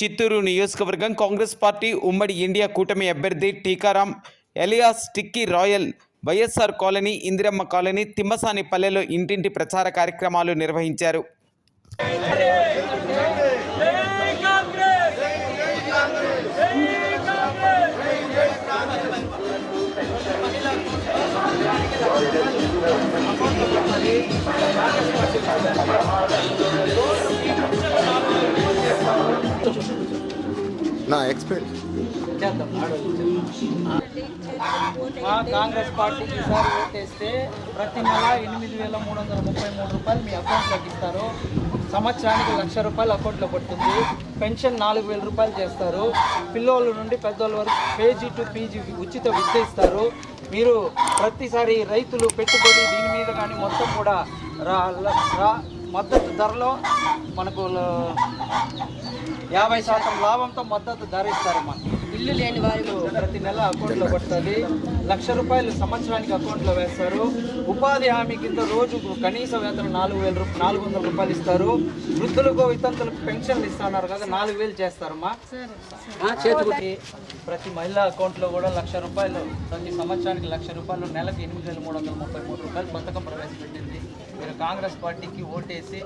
చిత్తూరు నియోజకవర్గం కాంగ్రెస్ పార్టీ ఉమ్మడి ఇండియా కూటమి అభ్యర్థి Tikaram alias Tikki Royal YSR colony Indiramma colony తిమ్మసాని పల్లెలో ఇంటింటి ప్రచార కార్యక్రమాలు నిర్వహించారు. నా ఎక్స్పీరియన్స్ మా కాంగ్రెస్ పార్టీకి ఈసారి ఓటేస్తే ప్రతి నెల ఎనిమిది వేల మూడు వందల ముప్పై మూడు రూపాయలు మీ అకౌంట్లోకి ఇస్తారు. సంవత్సరానికి లక్ష రూపాయలు అకౌంట్లో పడుతుంది. పెన్షన్ నాలుగు వేల రూపాయలు చేస్తారు. పిల్లోళ్ళ నుండి పెద్దోళ్ళ వరకు పేజీ టు పీజీ ఉచిత విద్య ఇస్తారు. మీరు ప్రతిసారి రైతులు పెట్టుబడి దీని మీద కానీ మొత్తం కూడా రా రా మద్దతు ధరలో మనకు యాభై శాతం లాభంతో మద్దతు ధర ఇస్తారమ్మా ఇల్లు లేని వారు ప్రతి నెల అకౌంట్లో పడుతుంది లక్ష రూపాయలు సంవత్సరానికి అకౌంట్లో వేస్తారు. ఉపాధి హామీ కింద రోజు కనీస వేతనం నాలుగు వేల రూపాయలు నాలుగు వందల రూపాయలు ఇస్తారు. వృద్ధులకు వితంతులకు పెన్షన్లు ఇస్తున్నారు కదా నాలుగు వేలు చేస్తారమ్మా చేతి ప్రతి మహిళా అకౌంట్లో కూడా లక్ష రూపాయలు ప్రతి సంవత్సరానికి లక్ష రూపాయలు నెలకు ఎనిమిది వేల మూడు వందల ముప్పై మూడు రూపాయలు పథకం ప్రవేశపెట్టింది. మీరు కాంగ్రెస్ పార్టీకి ఓటేసి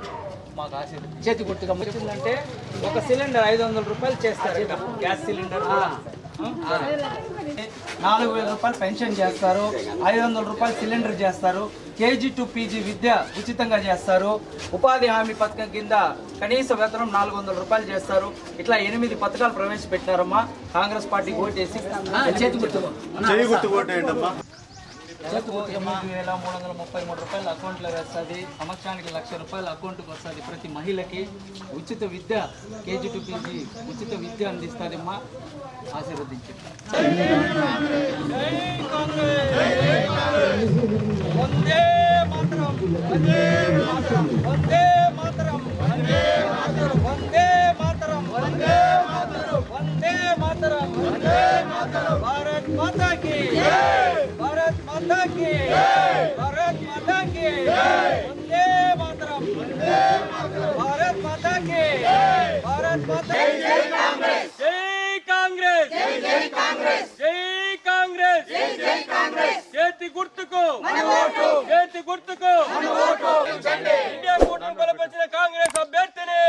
మాకు ఆశీర్వదించండి. చేతి గుర్తుగా వచ్చిందంటే ఒక సిలిండర్ ఐదు వందల రూపాయలు చేస్తారు. Gas cylinder. నాలుగు వేల రూపాయలు పెన్షన్ చేస్తారు. ఐదు వందల రూపాయలు సిలిండర్ చేస్తారు. కేజీ టు పీజీ విద్య ఉచితంగా చేస్తారు. ఉపాధి హామీ పథకం కింద కనీస వేతనం నాలుగు వందల రూపాయలు చేస్తారు. ఇట్లా ఎనిమిది పథకాలు ప్రవేశపెట్టారమ్మా కాంగ్రెస్ పార్టీకి ఓటేసి చేతి గుర్తు వేల మూడు వందల ముప్పై మూడు రూపాయలు అకౌంట్లో వేస్తుంది. సంవత్సరానికి లక్ష రూపాయలు అకౌంట్కి వస్తుంది ప్రతి మహిళకి. ఉచిత విద్య కేజీ టు పీజీ ఉచిత విద్య అందిస్తుంది అమ్మా ఆశీర్వదించండి గుర్తుకు. చేతి గుర్తుకు. ఇండియా కూటమి బలపరిచిన కాంగ్రెస్ అభ్యర్థిని.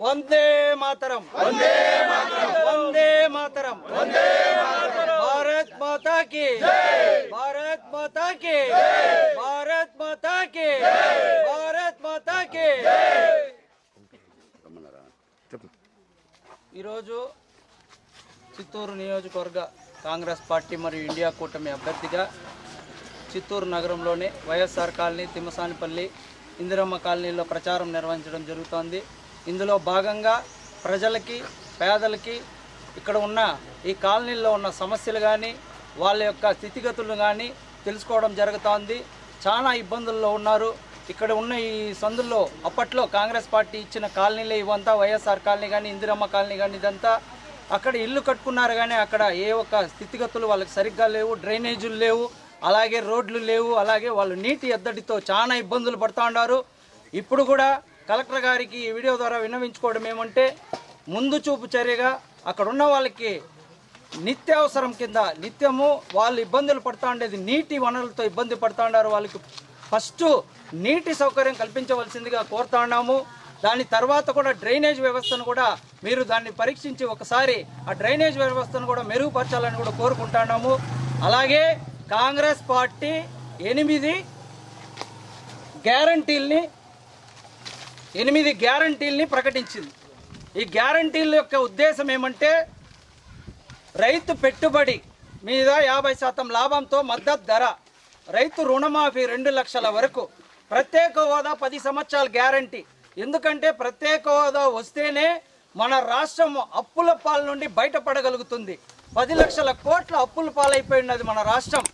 వందే మాతరం. వందే మాతరం. వందే మాతరం. వందే ఈరోజు చిత్తూరు నియోజకవర్గ కాంగ్రెస్ పార్టీ మరియు ఇండియా కూటమి అభ్యర్థిగా చిత్తూరు నగరంలోని వైఎస్ఆర్ కాలనీ తిమ్మసానిపల్లి ఇందిరమ్మ కాలనీలో ప్రచారం నిర్వహించడం జరుగుతోంది. ఇందులో భాగంగా ప్రజలకి పేదలకి ఇక్కడ ఉన్న ఈ కాలనీలో ఉన్న సమస్యలు కానీ వాళ్ళ యొక్క స్థితిగతులను కానీ తెలుసుకోవడం జరుగుతోంది. చాలా ఇబ్బందుల్లో ఉన్నారు. ఇక్కడ ఉన్న ఈ సందుల్లో అప్పట్లో కాంగ్రెస్ పార్టీ ఇచ్చిన కాలనీలే ఇవంతా వైఎస్ఆర్ కాలనీ కానీ ఇందిరమ్మ కాలనీ కానీ ఇదంతా అక్కడ ఇల్లు కట్టుకున్నారు కానీ అక్కడ ఏ ఒక్క స్థితిగతులు వాళ్ళకి సరిగ్గా లేవు డ్రైనేజీలు లేవు అలాగే రోడ్లు లేవు అలాగే వాళ్ళు నీటి ఎద్దడితో చాలా ఇబ్బందులు పడుతూ ఉన్నారు ఇప్పుడు కూడా కలెక్టర్ గారికి ఈ వీడియో ద్వారా విన్నవించుకోవడం ఏమంటే ముందు చూపు చర్యగా అక్కడ ఉన్న వాళ్ళకి నిత్యావసరం కింద నిత్యము వాళ్ళు ఇబ్బందులు పడుతూ ఉండేది నీటి వనరులతో ఇబ్బంది పడుతూ ఉన్నారు వాళ్ళకి ఫస్ట్ నీటి సౌకర్యం కల్పించవలసిందిగా కోరుతా ఉన్నాము దాని తర్వాత కూడా డ్రైనేజ్ వ్యవస్థను కూడా మీరు దాన్ని పరీక్షించి ఒకసారి ఆ డ్రైనేజ్ వ్యవస్థను కూడా మెరుగుపరచాలని కూడా కోరుకుంటున్నాము. అలాగే కాంగ్రెస్ పార్టీ ఎనిమిది గ్యారంటీల్ని ఎనిమిది గ్యారంటీల్ని ప్రకటించింది. ఈ గ్యారంటీల యొక్క ఉద్దేశం ఏమంటే రైతు పెట్టుబడి మీద యాభై శాతం లాభంతో మద్దతు ధర రైతు రుణమాఫీ రెండు లక్షల వరకు ప్రత్యేక హోదా పది సంవత్సరాల గ్యారంటీ. ఎందుకంటే ప్రత్యేక హోదా వస్తేనే మన రాష్ట్రం అప్పుల పాల నుండి బయటపడగలుగుతుంది. పది లక్షల కోట్ల అప్పుల పాలైపోయి ఉన్నది మన రాష్ట్రం.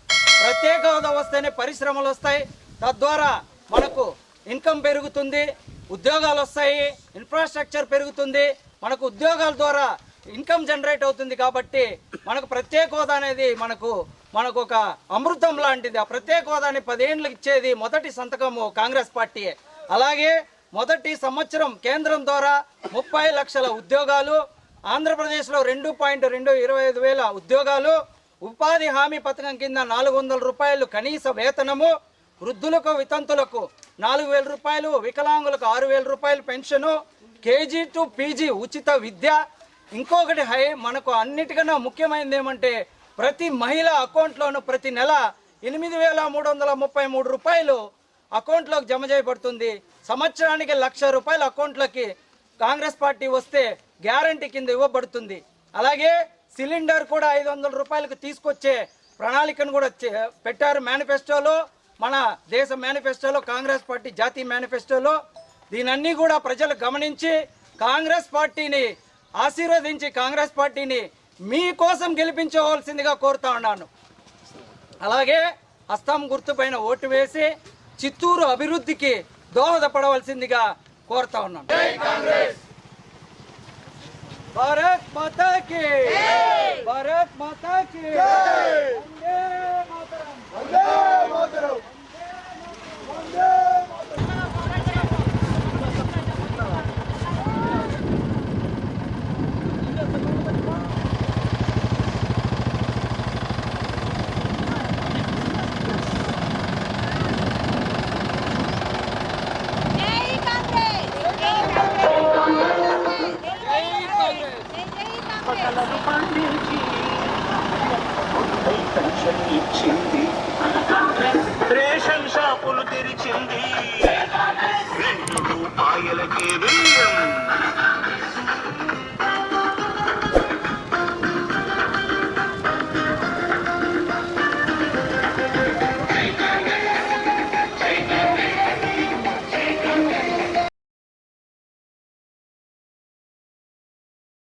ప్రత్యేక హోదా వస్తేనే పరిశ్రమలు వస్తాయి. తద్వారా మనకు ఇన్కమ్ పెరుగుతుంది ఉద్యోగాలు వస్తాయి ఇన్ఫ్రాస్ట్రక్చర్ పెరుగుతుంది. మనకు ఉద్యోగాల ద్వారా ఇన్కమ్ జనరేట్ అవుతుంది కాబట్టి మనకు ప్రత్యేక హోదా అనేది మనకు మనకు ఒక అమృతం లాంటిది. ఆ ప్రత్యేక హోదాని పదేండ్లకు ఇచ్చేది మొదటి సంతకము కాంగ్రెస్ పార్టీయే. అలాగే మొదటి సంవత్సరం కేంద్రం ద్వారా ముప్పై లక్షల ఉద్యోగాలు ఆంధ్రప్రదేశ్లో రెండు పాయింట్ రెండు ఇరవై ఐదు వేల ఉద్యోగాలు ఉపాధి హామీ పథకం కింద నాలుగు వందల రూపాయలు కనీస వేతనము వృద్ధులకు వితంతులకు నాలుగు వేల రూపాయలు వికలాంగులకు ఆరు వేల రూపాయలు పెన్షను కేజీ టు పీజీ ఉచిత విద్య. ఇంకొకటి హై మనకు అన్నిటికన్నా ముఖ్యమైనది ఏమంటే ప్రతి మహిళ అకౌంట్లోనూ ప్రతి నెల ఎనిమిది వేల మూడు వందల ముప్పై మూడు రూపాయలు అకౌంట్లోకి జమ చేయబడుతుంది. సంవత్సరానికి లక్ష రూపాయల అకౌంట్లోకి కాంగ్రెస్ పార్టీ వస్తే గ్యారంటీ కింద ఇవ్వబడుతుంది. అలాగే సిలిండర్ కూడా ఐదు వందల రూపాయలకు తీసుకొచ్చే ప్రణాళికను కూడా చే- పెట్టారు మేనిఫెస్టోలో. మన దేశ మేనిఫెస్టోలో కాంగ్రెస్ పార్టీ జాతీయ మేనిఫెస్టోలో. దీనన్నీ కూడా ప్రజలు గమనించి కాంగ్రెస్ పార్టీని ఆశీర్వదించి కాంగ్రెస్ పార్టీని మీకోసం గెలిపించవలసిందిగా కోరుతా ఉన్నాను. అలాగే హస్తం గుర్తుపైన ఓటు వేసి చిత్తూరు అభివృద్ధికి దోహదపడవలసిందిగా కోరుతా ఉన్నాను. భారత్ మాతా కి భారత్ మాతా కి వందే మాతరం. జై కాంగ్రెస్ జై కాంగ్రెస్ జై కాంగ్రెస్ జై కాంగ్రెస్ రేషన్ షాపులు తెరిచింది. రెండు రూపాయలకే బియ్యం